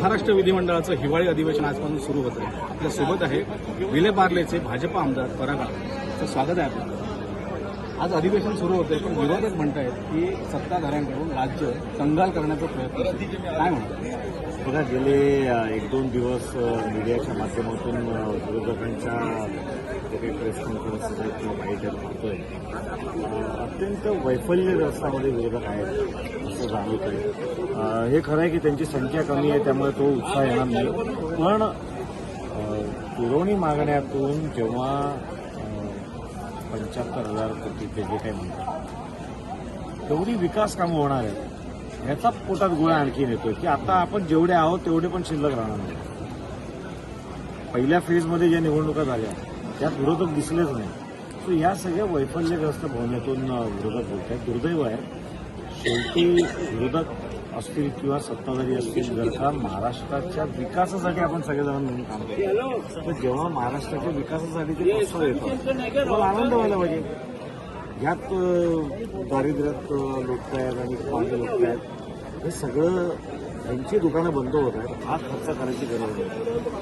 महाराष्ट्र विधिमंडळाचं हिवाळी अधिवेशन आजपासून सुरू होत आहे. आपल्यासोबत आहे विले पार्लेचे भाजपा आमदार परागाळ तर स्वागत आहे आपलं. आज अधिवेशन सुरू होतंय पण विरोधक म्हणतायत की सत्ताधाऱ्यांकडून राज्य कंगाल करण्याचा प्रयत्न काय म्हणतात? बघा गेले एक दोन दिवस मीडियाच्या माध्यमातून विरोधकांच्या जे काही प्रेस कॉन्फरन्स आहेत किंवा पाहतोय अत्यंत अत्यंत वैफल्यग्रस्तामध्ये विरोधक आहेत. असं जाणवत आहे हे खरं आहे की त्यांची संख्या कमी आहे त्यामुळे तो उत्साह येणार नाही. पण पुरवणी मागण्यातून जेव्हा पंच्याहत्तर हजार कोटी ते जे काही म्हणतात तेवढी विकास कामं होणार आहेत. ह्याचा पोटात गोळा आणखीन येतोय की आता आपण जेवढे आहोत तेवढे पण शिल्लक राहणार नाही. पहिल्या फेजमध्ये ज्या निवडणुका झाल्या त्यात विरोधक दिसलेच नाही. सो या सगळ्या वैफल्यग्रस्त भावनेतून विरोधक बोलत आहेत दुर्दैव आहे. शेवटी विरोधक असतील किंवा सत्ताधारी असतील जर का महाराष्ट्राच्या विकासासाठी आपण सगळेजण म्हणून काम करतो. तर जेव्हा महाराष्ट्राच्या विकासासाठी ते प्रस्ताव येतो तुम्हाला आनंद व्हायला पाहिजे. ह्यात दारिद्र्यात लोक आहेत आणि पाच लोक आहेत. हे सगळं त्यांची दुकानं बंद होत आहेत. हा खर्च करायची गरज नाही.